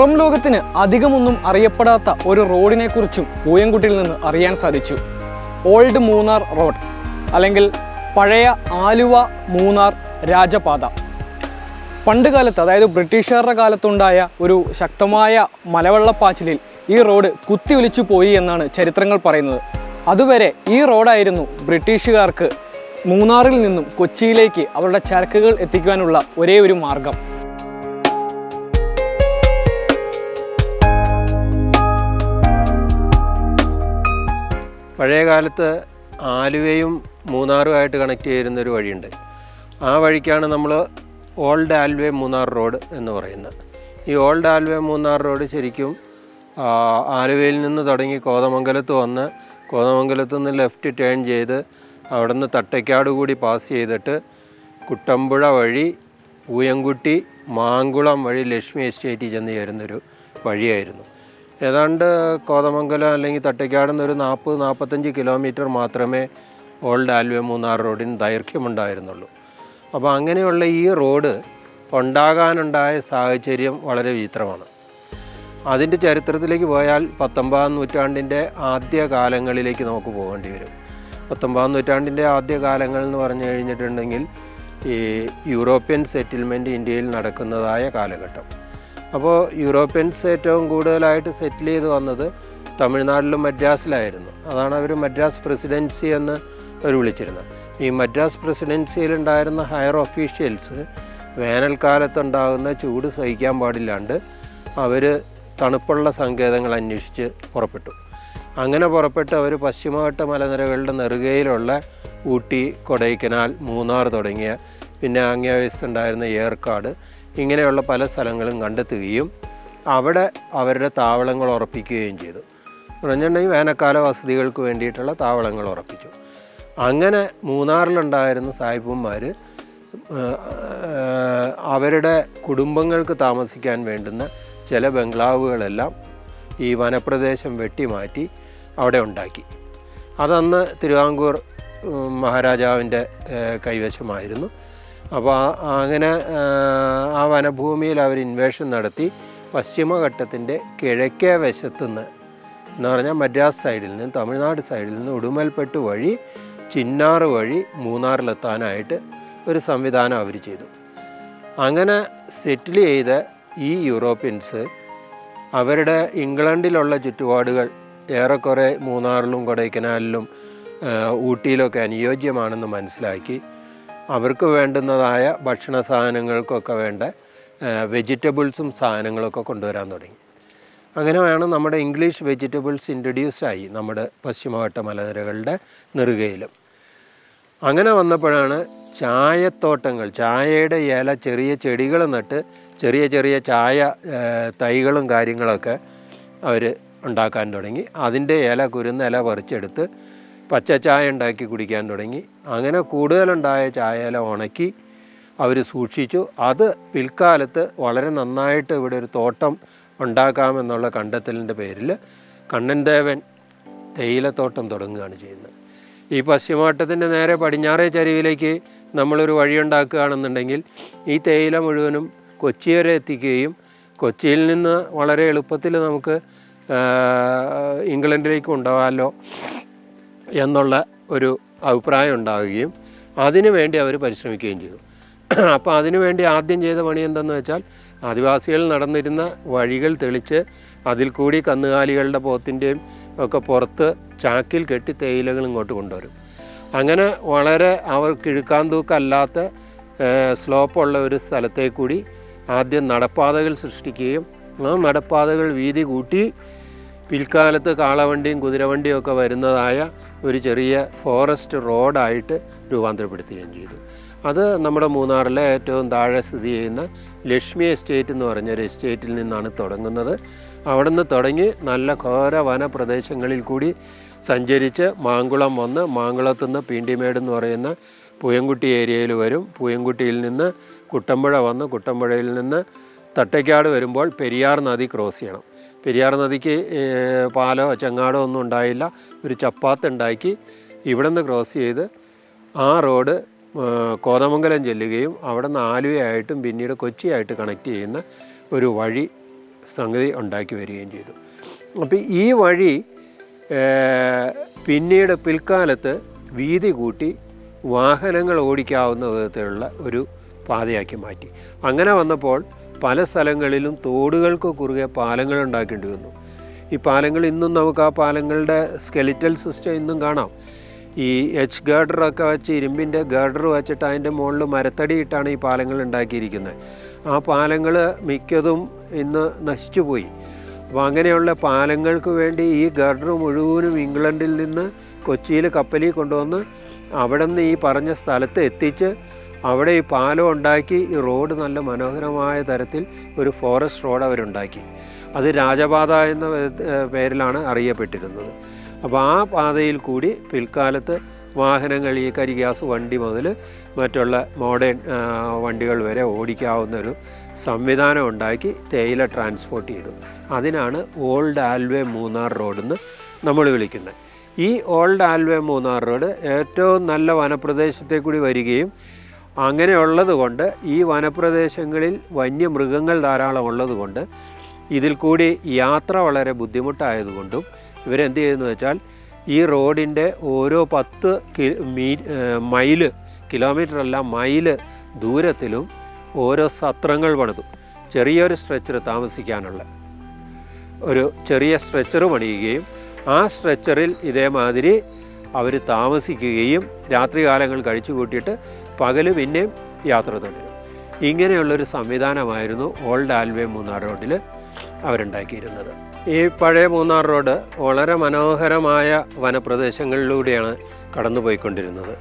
പുറം ലോകത്തിന് അധികമൊന്നും അറിയപ്പെടാത്ത ഒരു റോഡിനെ കുറിച്ചും പൂയംകുട്ടിയിൽ നിന്ന് അറിയാൻ സാധിച്ചു. ഓൾഡ് മൂന്നാർ റോഡ് അല്ലെങ്കിൽ പഴയ ആലുവ മൂന്നാർ രാജപാത. പണ്ട് കാലത്ത് അതായത് ബ്രിട്ടീഷുകാരുടെ കാലത്തുണ്ടായ ഒരു ശക്തമായ മലവെള്ളപ്പാച്ചിലിൽ ഈ റോഡ് കുത്തി ഒലിച്ചു പോയി എന്നാണ് ചരിത്രങ്ങൾ പറയുന്നത്. അതുവരെ ഈ റോഡായിരുന്നു ബ്രിട്ടീഷുകാർക്ക് മൂന്നാറിൽ നിന്നും കൊച്ചിയിലേക്ക് അവരുടെ ചരക്കുകൾ എത്തിക്കുവാനുള്ള ഒരേ ഒരു മാർഗം. പഴയ കാലത്ത് ആലുവയും മൂന്നാറുമായിട്ട് കണക്ട് ചെയ്യുന്ന ഒരു വഴിയുണ്ട്. ആ വഴിക്കാണ് നമ്മൾ ഓൾഡ് ആൽവേ മൂന്നാർ റോഡ് എന്ന് പറയുന്നത്. ഈ ഓൾഡ് ആൽവേ മൂന്നാർ റോഡ് ശരിക്കും ആലുവയിൽ നിന്ന് തുടങ്ങി കോതമംഗലത്ത് വന്ന് കോതമംഗലത്ത് നിന്ന് ലെഫ്റ്റ് ടേൺ ചെയ്ത് അവിടെ നിന്ന് തട്ടയ്ക്കാട് കൂടി പാസ് ചെയ്തിട്ട് കുട്ടമ്പുഴ വഴി പൂയംകുട്ടി മാങ്കുളം വഴി ലക്ഷ്മി എസ്റ്റേറ്റിൽ ചെന്ന് ചേരുന്നൊരു വഴിയായിരുന്നു. ഏതാണ്ട് കോതമംഗലം അല്ലെങ്കിൽ തട്ടിക്കാട് നിന്ന് ഒരു നാൽപ്പത് നാൽപ്പത്തഞ്ച് കിലോമീറ്റർ മാത്രമേ ഓൾഡ് ആൽവേ മൂന്നാർ റോഡിന് ദൈർഘ്യമുണ്ടായിരുന്നുള്ളൂ. അപ്പോൾ അങ്ങനെയുള്ള ഈ റോഡ് ഉണ്ടാകാനുണ്ടായ സാഹചര്യം വളരെ വിചിത്രമാണ്. അതിന്റെ ചരിത്രത്തിലേക്ക് പോയാൽ പത്തൊമ്പതാം നൂറ്റാണ്ടിന്റെ ആദ്യ കാലങ്ങളിലേക്ക് നമുക്ക് പോകേണ്ടി വരും. പത്തൊമ്പതാം നൂറ്റാണ്ടിന്റെ ആദ്യ കാലങ്ങൾ എന്ന് പറഞ്ഞു കഴിഞ്ഞിട്ടുണ്ടെങ്കിൽ ഈ യൂറോപ്യൻ സെറ്റിൽമെന്റ് ഇന്ത്യയിൽ നടക്കുന്നതായ കാലഘട്ടം. അപ്പോൾ യൂറോപ്യൻസ് ഏറ്റവും കൂടുതലായിട്ട് സെറ്റിൽ ചെയ്ത് വന്നത് തമിഴ്നാട്ടിലും മദ്രാസിലായിരുന്നു. അതാണ് അവർ മദ്രാസ് പ്രസിഡൻസി എന്ന് അവർ വിളിച്ചിരുന്നത്. ഈ മദ്രാസ് പ്രസിഡൻസിയിലുണ്ടായിരുന്ന ഹയർ ഒഫീഷ്യൽസ് വേനൽക്കാലത്തുണ്ടാകുന്ന ചൂട് സഹിക്കാൻ പാടില്ലാണ്ട് അവർ തണുപ്പുള്ള സങ്കേതങ്ങൾ അന്വേഷിച്ച് പുറപ്പെട്ടു. അങ്ങനെ പുറപ്പെട്ട് അവർ പശ്ചിമഘട്ട മലനിരകളുടെ നെറുകയിലുള്ള ഊട്ടി കൊടൈക്കനാൽ മൂന്നാർ തുടങ്ങിയ പിന്നെ അങ്ങേവയസ്സുണ്ടായിരുന്ന ഏർക്കാട് ഇങ്ങനെയുള്ള പല സ്ഥലങ്ങളും കണ്ടെത്തുകയും അവിടെ അവരുടെ താവളങ്ങൾ ഉറപ്പിക്കുകയും ചെയ്തു. പറഞ്ഞിട്ടുണ്ടെങ്കിൽ വേനൽക്കാല വസതികൾക്ക് വേണ്ടിയിട്ടുള്ള താവളങ്ങൾ ഉറപ്പിച്ചു. അങ്ങനെ മൂന്നാറിലുണ്ടായിരുന്ന സായിപ്പന്മാർ അവരുടെ കുടുംബങ്ങൾക്ക് താമസിക്കാൻ വേണ്ടുന്ന ചില ബംഗ്ലാവുകളെല്ലാം ഈ വനപ്രദേശം വെട്ടിമാറ്റി അവിടെ ഉണ്ടാക്കി. അതന്ന് തിരുവാങ്കൂർ മഹാരാജാവിന്റെ കൈവശമായിരുന്നു. അപ്പോൾ അങ്ങനെ ആ വനഭൂമിയിൽ അവർ ഇൻവേഷൻ നടത്തി പശ്ചിമഘട്ടത്തിന്റെ കിഴക്കേ വശത്തുനിന്ന് എന്ന് പറഞ്ഞാൽ മദ്രാസ് സൈഡിൽ നിന്ന് തമിഴ്നാട് സൈഡിൽ നിന്ന് ഉടുമൽപ്പെട്ട് വഴി ചിന്നാർ വഴി മൂന്നാറിലെത്താനായിട്ട് ഒരു സംവിധാനം അവർ ചെയ്തു. അങ്ങനെ സെറ്റിൽ ചെയ്ത ഈ യൂറോപ്യൻസ് അവരുടെ ഇംഗ്ലണ്ടിലുള്ള ചുറ്റുപാടുകൾ ഏറെക്കുറെ മൂന്നാറിലും കൊടൈക്കനാലിലും ഊട്ടിയിലൊക്കെ അനുയോജ്യമാണെന്ന് മനസ്സിലാക്കി അവർക്ക് വേണ്ടുന്നതായ ഭക്ഷണ സാധനങ്ങൾക്കൊക്കെ വേണ്ട വെജിറ്റബിൾസും സാധനങ്ങളൊക്കെ കൊണ്ടുവരാൻ തുടങ്ങി. അങ്ങനെയാണ് നമ്മുടെ ഇംഗ്ലീഷ് വെജിറ്റബിൾസ് ഇൻട്രൊഡ്യൂസ് ആയി നമ്മുടെ പശ്ചിമഘട്ട മലനിരകളുടെ നെറുകയിലും. അങ്ങനെ വന്നപ്പോഴാണ് ചായത്തോട്ടങ്ങൾ ചായയുടെ ഇല ചെറിയ ചെടികൾ നട്ട് ചെറിയ ചെറിയ ചായ തൈകളും കാര്യങ്ങളൊക്കെ അവർ ഉണ്ടാക്കാൻ തുടങ്ങി. അതിന്റെ ഇല കുരുന്ന ഇല പറിച്ചെടുത്ത് പച്ച ചായ ഉണ്ടാക്കി കുടിക്കാൻ തുടങ്ങി. അങ്ങനെ കൂടുതലുണ്ടായ ചായയില ഉണക്കി അവർ സൂക്ഷിച്ചു. അത് പിൽക്കാലത്ത് വളരെ നന്നായിട്ട് ഇവിടെ ഒരു തോട്ടം ഉണ്ടാക്കാമെന്നുള്ള കണ്ടെത്തലിന്റെ പേരിൽ കണ്ണൻദേവൻ തേയിലത്തോട്ടം തുടങ്ങുകയാണ് ചെയ്യുന്നത്. ഈ പശ്ചിമഘട്ടത്തിന്റെ നേരെ പടിഞ്ഞാറേ ചരിവിലേക്ക് നമ്മളൊരു വഴിയുണ്ടാക്കുകയാണെന്നുണ്ടെങ്കിൽ ഈ തേയില മുഴുവനും കൊച്ചി വരെ എത്തിക്കുകയും കൊച്ചിയിൽ നിന്ന് വളരെ എളുപ്പത്തിൽ നമുക്ക് ഇംഗ്ലണ്ടിലേക്ക് കൊണ്ടുപോകാമല്ലോ. എന്നുള്ള ഒരു അഭിപ്രായം ഉണ്ടാവുകയും അതിനു വേണ്ടി അവർ പരിശ്രമിക്കുകയും ചെയ്തു. അപ്പോൾ അതിനു വേണ്ടി ആദ്യം ചെയ്ത പണി എന്തെന്ന് വെച്ചാൽ ആദിവാസികൾ നടന്നിരുന്ന വഴികൾ തെളിച്ച് അതിൽ കൂടി കന്നുകാലികളുടെ പോത്തിന്റെയും ഒക്കെ പുറത്ത് ചാക്കിൽ കെട്ടി തേയിലകൾ ഇങ്ങോട്ട് കൊണ്ടുവരും. അങ്ങനെ വളരെ അവർ കിഴുക്കാൻ തൂക്കല്ലാത്ത സ്ലോപ്പുള്ള ഒരു സ്ഥലത്തെ കൂടി ആദ്യം നടപ്പാതകൾ സൃഷ്ടിക്കുകയും ആ നടപ്പാതകൾ വീതി കൂട്ടി പിൽക്കാലത്ത് കാളവണ്ടിയും കുതിരവണ്ടിയും ഒക്കെ വരുന്നതായ ഒരു ചെറിയ ഫോറസ്റ്റ് റോഡായിട്ട് രൂപാന്തരപ്പെടുത്തുകയും ചെയ്തു. അത് നമ്മുടെ മൂന്നാറിലെ ഏറ്റവും താഴെ സ്ഥിതി ചെയ്യുന്ന ലക്ഷ്മി എസ്റ്റേറ്റ് എന്ന് പറഞ്ഞൊരു എസ്റ്റേറ്റിൽ നിന്നാണ് തുടങ്ങുന്നത്. അവിടെ നിന്ന് തുടങ്ങി നല്ല ഘോര വനപ്രദേശങ്ങളിൽ കൂടി സഞ്ചരിച്ച് മാങ്കുളം വന്ന് മാങ്കുളത്തു നിന്ന് പീണ്ടിമേട് എന്ന് പറയുന്ന പൂയംകുട്ടി ഏരിയയിൽ വരും. പൂയംകുട്ടിയിൽ നിന്ന് കുട്ടമ്പുഴ വന്ന് കുട്ടമ്പുഴയിൽ നിന്ന് തട്ടയ്ക്കാട് വരുമ്പോൾ പെരിയാർ നദി ക്രോസ് ചെയ്യണം. പെരിയാർ നദിക്ക് പാലോ ചെങ്ങാടോ ഒന്നും ഉണ്ടായില്ല. ഒരു ചപ്പാത്ത് ഉണ്ടാക്കി ഇവിടെ നിന്ന് ക്രോസ് ചെയ്ത് ആ റോഡ് കോതമംഗലം ചെല്ലുകയും അവിടെ നിന്ന് ആലുവയായിട്ടും പിന്നീട് കൊച്ചിയായിട്ട് കണക്ട് ചെയ്യുന്ന ഒരു വഴി സംഗതി ഉണ്ടാക്കി വരികയും ചെയ്തു. അപ്പോൾ ഈ വഴി പിന്നീട് പിൽക്കാലത്ത് വീതി കൂട്ടി വാഹനങ്ങൾ ഓടിക്കാവുന്ന വിധത്തിലുള്ള ഒരു പാതയാക്കി മാറ്റി. അങ്ങനെ വന്നപ്പോൾ പല സ്ഥലങ്ങളിലും തോടുകൾക്ക് കുറുകെ പാലങ്ങൾ ഉണ്ടാക്കേണ്ടി വന്നു. ഈ പാലങ്ങൾ ഇന്നും നമുക്ക് ആ പാലങ്ങളുടെ സ്കെലിറ്റൽ സിസ്റ്റം ഇന്നും കാണാം. ഈ എച്ച് ഗാർഡറൊക്കെ വെച്ച് ഇരുമ്പിന്റെ ഗാർഡർ വെച്ചിട്ട് അതിന്റെ മുകളിൽ മരത്തടി ഇട്ടാണ് ഈ പാലങ്ങൾ ഉണ്ടാക്കിയിരിക്കുന്നത്. ആ പാലങ്ങൾ മിക്കതും ഇന്ന് നശിച്ചു പോയി. അപ്പോൾ അങ്ങനെയുള്ള പാലങ്ങൾക്ക് വേണ്ടി ഈ ഗാർഡർ മുഴുവനും ഇംഗ്ലണ്ടിൽ നിന്ന് കൊച്ചിയിൽ കപ്പലിൽ കൊണ്ടുവന്ന് അവിടെ നിന്ന് ഈ പറഞ്ഞ സ്ഥലത്ത് എത്തിച്ച് അവിടെ ഈ പാലം ഉണ്ടാക്കി ഈ റോഡ് നല്ല മനോഹരമായ തരത്തിൽ ഒരു ഫോറസ്റ്റ് റോഡ് അവരുണ്ടാക്കി. അത് രാജപാത എന്ന പേരിലാണ് അറിയപ്പെട്ടിരുന്നത്. അപ്പോൾ ആ പാതയിൽ കൂടി പിൽക്കാലത്ത് വാഹനങ്ങൾ ഈ കരിഗ്യാസ് വണ്ടി മുതൽ മറ്റുള്ള മോഡേൺ വണ്ടികൾ വരെ ഓടിക്കാവുന്ന ഒരു സംവിധാനം ഉണ്ടാക്കി തേയില ട്രാൻസ്പോർട്ട് ചെയ്തു. അതിനാണ് ഓൾഡ് ആൽവേ മൂന്നാർ റോഡെന്ന് നമ്മൾ വിളിക്കുന്നത്. ഈ ഓൾഡ് ആൽവേ മൂന്നാർ റോഡ് ഏറ്റവും നല്ല വനപ്രദേശത്തെ കൂടി വരികയും അങ്ങനെയുള്ളത് കൊണ്ട് ഈ വനപ്രദേശങ്ങളിൽ വന്യമൃഗങ്ങൾ ധാരാളം ഉള്ളത് കൊണ്ട് ഇതിൽ കൂടി യാത്ര വളരെ ബുദ്ധിമുട്ടായതുകൊണ്ടും ഇവരെന്ത് ചെയ്യുന്നു വെച്ചാൽ ഈ റോഡിന്റെ ഓരോ പത്ത് മീ മൈൽ കിലോമീറ്റർ അല്ല മൈൽ ദൂരത്തിലും ഓരോ സത്രങ്ങൾ പണിതു. ചെറിയൊരു സ്ട്രെച്ചർ താമസിക്കാനുള്ള ഒരു ചെറിയ സ്ട്രെച്ചർ പണിയുകയും ആ സ്ട്രെച്ചറിൽ ഇതേമാതിരി അവർ താമസിക്കുകയും രാത്രികാലങ്ങൾ കഴിച്ചു കൂട്ടിയിട്ട് പകൽ പിന്നെയും യാത്ര തുടരും. ഇങ്ങനെയുള്ളൊരു സംവിധാനമായിരുന്നു ഓൾഡ് ആൽവേ മൂന്നാർ റോഡിൽ അവരുണ്ടാക്കിയിരുന്നത്. ഈ പഴയ മൂന്നാർ റോഡ് വളരെ മനോഹരമായ വനപ്രദേശങ്ങളിലൂടെയാണ് കടന്നുപോയിക്കൊണ്ടിരുന്നത്.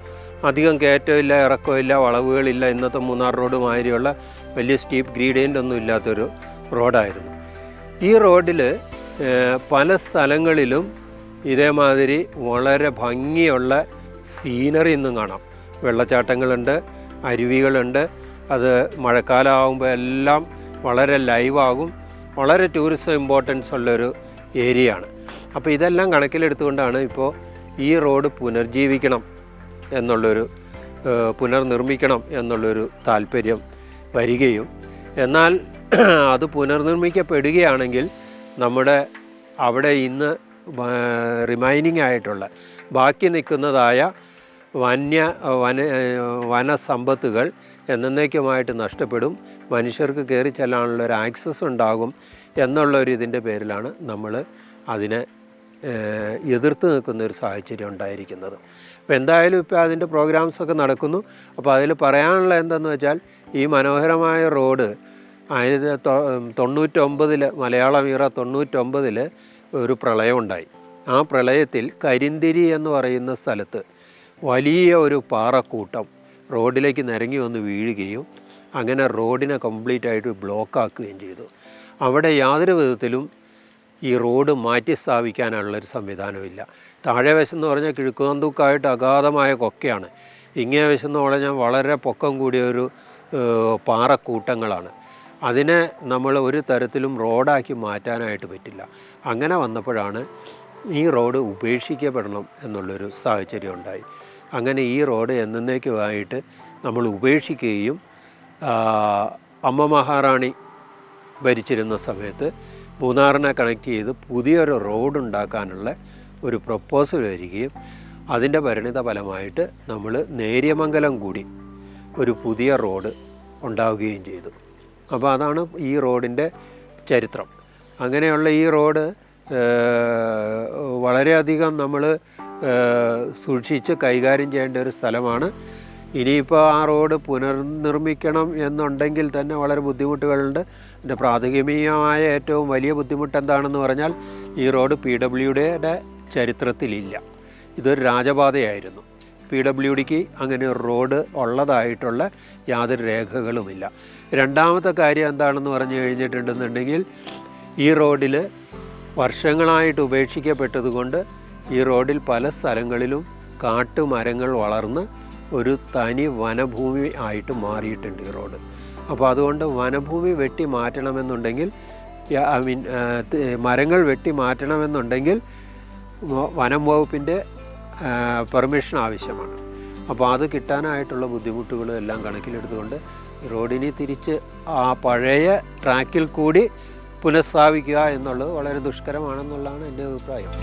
അധികം കയറ്റമില്ല ഇറക്കമില്ല വളവുകളില്ല ഇന്നത്തെ മൂന്നാർ റോഡ് മാതിരിയുള്ള വലിയ സ്റ്റീപ്പ് ഗ്രീഡിയന്റ് ഒന്നും ഇല്ലാത്തൊരു റോഡായിരുന്നു. ഈ റോഡിൽ പല സ്ഥലങ്ങളിലും ഇതേമാതിരി വളരെ ഭംഗിയുള്ള സീനറി ഇന്നും കാണാം. വെള്ളച്ചാട്ടങ്ങളുണ്ട് അരുവികളുണ്ട്. അത് മഴക്കാലമാകുമ്പോൾ എല്ലാം വളരെ ലൈവാകും. വളരെ ടൂറിസം ഇമ്പോർട്ടൻസ് ഉള്ളൊരു ഏരിയ ആണ് അപ്പോൾ ഇതെല്ലാം കണക്കിലെടുത്തുകൊണ്ടാണ് ഇപ്പോൾ ഈ റോഡ് പുനർജീവിക്കണം എന്നുള്ളൊരു പുനർനിർമ്മിക്കണം എന്നുള്ളൊരു താല്പര്യം വരികയും എന്നാൽ അത് പുനർനിർമ്മിക്കപ്പെടുകയാണെങ്കിൽ നമ്മുടെ അവിടെ ഇന്ന് റിമൈനിങ് ആയിട്ടുള്ള ബാക്കി നിൽക്കുന്നതായ വന്യ വന വനസമ്പത്തുകൾ എന്നേക്കുമായിട്ട് നഷ്ടപ്പെടും. മനുഷ്യർക്ക് കയറി ചെല്ലാനുള്ള ഒരു ആക്സസ് ഉണ്ടാകും എന്നുള്ള ഒരു ഇതിന്റെ പേരിലാണ് നമ്മൾ അതിനെ എതിർത്ത് നിൽക്കുന്ന ഒരു സാഹചര്യം ഉണ്ടായിരിക്കുന്നത്. അപ്പോൾ എന്തായാലും ഇപ്പോൾ അതിന്റെ പ്രോഗ്രാംസൊക്കെ നടക്കുന്നു. അപ്പോൾ അതിൽ പറയാനുള്ള എന്തെന്ന് വെച്ചാൽ ഈ മനോഹരമായ റോഡ് ആയിരത്തി തൊണ്ണൂറ്റൊമ്പതിൽ മലയാളം ഈറ തൊണ്ണൂറ്റൊമ്പതിൽ ഒരു പ്രളയമുണ്ടായി. ആ പ്രളയത്തിൽ കരിന്തിരി എന്ന് പറയുന്ന സ്ഥലത്ത് വലിയ ഒരു പാറക്കൂട്ടം റോഡിലേക്ക് നിരങ്ങി വന്ന് വീഴുകയും അങ്ങനെ റോഡിനെ കംപ്ലീറ്റ് ആയിട്ട് ബ്ലോക്ക് ആക്കുകയും ചെയ്തു. അവിടെ യാതൊരു വിധത്തിലും ഈ റോഡ് മാറ്റി സ്ഥാപിക്കാനുള്ളൊരു സംവിധാനമില്ല. താഴെ വശം എന്ന് പറഞ്ഞാൽ കിഴക്കുതന്തുക്കായിട്ട് അഗാധമായ കൊക്കയാണ്. ഇങ്ങേ വശം എന്ന് പറഞ്ഞാൽ വളരെ പൊക്കം കൂടിയ ഒരു പാറക്കൂട്ടങ്ങളാണ്. അതിനെ നമ്മൾ ഒരു തരത്തിലും റോഡാക്കി മാറ്റാനായിട്ട് പറ്റില്ല. അങ്ങനെ വന്നപ്പോഴാണ് ഈ റോഡ് ഉപേക്ഷിക്കപ്പെടണം എന്നുള്ളൊരു സാഹചര്യം ഉണ്ടായി. അങ്ങനെ ഈ റോഡ് എന്നേക്കുമായിട്ട് നമ്മൾ ഉപേക്ഷിക്കുകയും അമ്മ മഹാറാണി ഭരിച്ചിരുന്ന സമയത്ത് മൂന്നാറിനെ കണക്ട് ചെയ്ത് പുതിയൊരു റോഡ് ഉണ്ടാക്കാനുള്ള ഒരു പ്രപ്പോസൽ വരികയും അതിന്റെ പരിണിത ഫലമായിട്ട് നമ്മൾ നേര്യമംഗലം കൂടി ഒരു പുതിയ റോഡ് ഉണ്ടാവുകയും ചെയ്തു. അപ്പോൾ അതാണ് ഈ റോഡിന്റെ ചരിത്രം. അങ്ങനെയുള്ള ഈ റോഡ് വളരെയധികം നമ്മൾ സൂക്ഷിച്ച് കൈകാര്യം ചെയ്യേണ്ട ഒരു സ്ഥലമാണ്. ഇനിയിപ്പോൾ ആ റോഡ് പുനർനിർമ്മിക്കണം എന്നുണ്ടെങ്കിൽ തന്നെ വളരെ ബുദ്ധിമുട്ടുകളുണ്ട്. എന്റെ പ്രാഥമികമായ ഏറ്റവും വലിയ ബുദ്ധിമുട്ട് എന്താണെന്ന് പറഞ്ഞാൽ ഈ റോഡ് പി ഡബ്ല്യുഡിയുടെ ചരിത്രത്തിലില്ല. ഇതൊരു രാജപാതയായിരുന്നു. പി ഡബ്ല്യു ഡിക്ക് അങ്ങനെ ഒരു റോഡ് ഉള്ളതായിട്ടുള്ള യാതൊരു രേഖകളുമില്ല. രണ്ടാമത്തെ കാര്യം എന്താണെന്ന് പറഞ്ഞു കഴിഞ്ഞിട്ടുണ്ടെന്നുണ്ടെങ്കിൽ ഈ റോഡിൽ വർഷങ്ങളായിട്ട് ഉപേക്ഷിക്കപ്പെട്ടതുകൊണ്ട് ഈ റോഡിൽ പല സ്ഥലങ്ങളിലും കാട്ടുമരങ്ങൾ വളർന്ന് ഒരു തനി വനഭൂമി ആയിട്ട് മാറിയിട്ടുണ്ട് ഈ റോഡ്. അപ്പോൾ അതുകൊണ്ട് വനഭൂമി വെട്ടി മാറ്റണമെന്നുണ്ടെങ്കിൽ ഐ മീൻ മരങ്ങൾ വെട്ടി മാറ്റണമെന്നുണ്ടെങ്കിൽ വനം വകുപ്പിന്റെ പെർമിഷൻ ആവശ്യമാണ്. അപ്പോൾ അത് കിട്ടാനായിട്ടുള്ള ബുദ്ധിമുട്ടുകളും എല്ലാം കണക്കിലെടുത്തുകൊണ്ട് റോഡിനെ തിരിച്ച് ആ പഴയ ട്രാക്കിൽ കൂടി പുനഃസ്ഥാപിക്കുക എന്നുള്ളത് വളരെ ദുഷ്കരമാണെന്നുള്ളതാണ് എന്റെ അഭിപ്രായം.